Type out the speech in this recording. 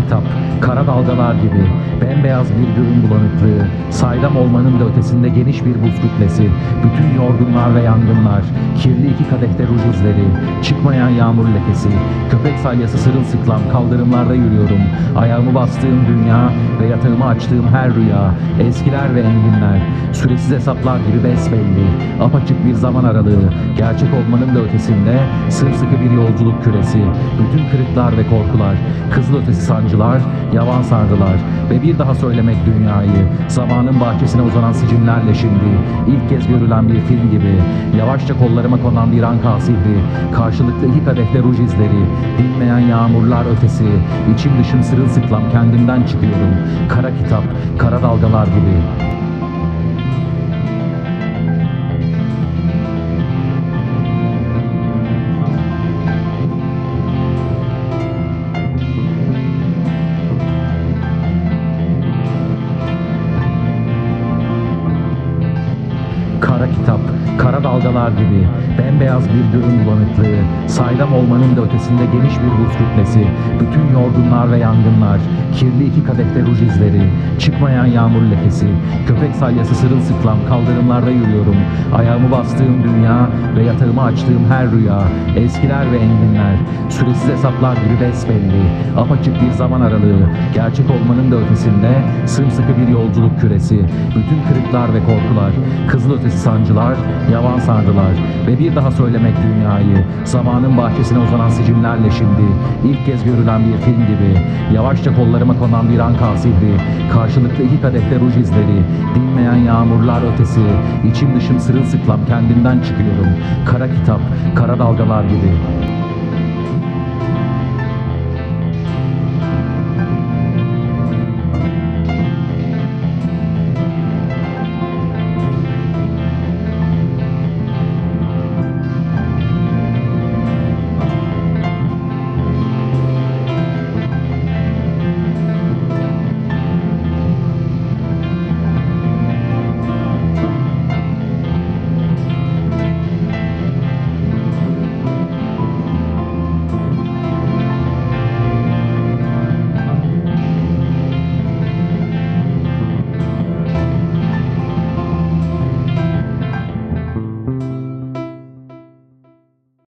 kitap, kara dalgalar gibi, bembeyaz bir gölün bulanıklığı, saydam olmanın da ötesinde geniş bir buz kütlesi, bütün yorgunlar ve yangınlar, kirli iki kadehte ruj izleri, çıkmayan yağmur lekesi, köpek salyası sırılsıklam kaldırımlarda yürüyorum, ayağımı bastığım dünya ve yatağımı açtığım her rüya, eskiler ve enginler, süresiz hesaplar gibi besbelli, apaçık bir zaman aralığı, gerçek olmanın da ötesinde sımsıkı bir yolculuk küresi, bütün kırıklar ve korkular, kızıl ötesi sancılar, yavan sardılar ve bir daha söylemek dünyayı, zamanın bahçesine uzanan sicimlerle şimdi, ilk kez görülen bir film gibi, yavaşça kollarıma konan bir anka sihri, karşılıklı iki kadehte ruj izleri, dinmeyen yağmurlar ötesi, içim dışım sırılsıklam kendimden çıkıyorum, kara kitap, kara dalgalar gibi. Kitap, kara dalgalar gibi, bembeyaz bir gölün bulanıklığı, saydam olmanın da ötesinde geniş bir buz kütlesi, bütün yorgunlar ve yangınlar, kirli iki kadehte ruj izleri, çıkmayan yağmur lekesi, köpek salyası sırılsıklam kaldırımlarda yürüyorum, ayağımı bastığım dünya ve yatağımı açtığım her rüya, eskiler ve enginler, süresiz hesaplar gibi besbelli, apaçık bir zaman aralığı, gerçek olmanın da ötesinde sımsıkı bir yolculuk küresi, bütün kırıklar ve korkular, kızıl ötesi sancılar, yavan sardılar ve bir daha söylemek dünyayı, zamanın bahçesine uzanan sicimlerle şimdi, ilk kez görülen bir film gibi, yavaşça kollarıma konan bir anka sihri, karşılıklı iki kadehte ruj izleri, dinmeyen yağmurlar ötesi, içim dışım sırılsıklam kendimden çıkıyorum, kara kitap, kara dalgalar gibi.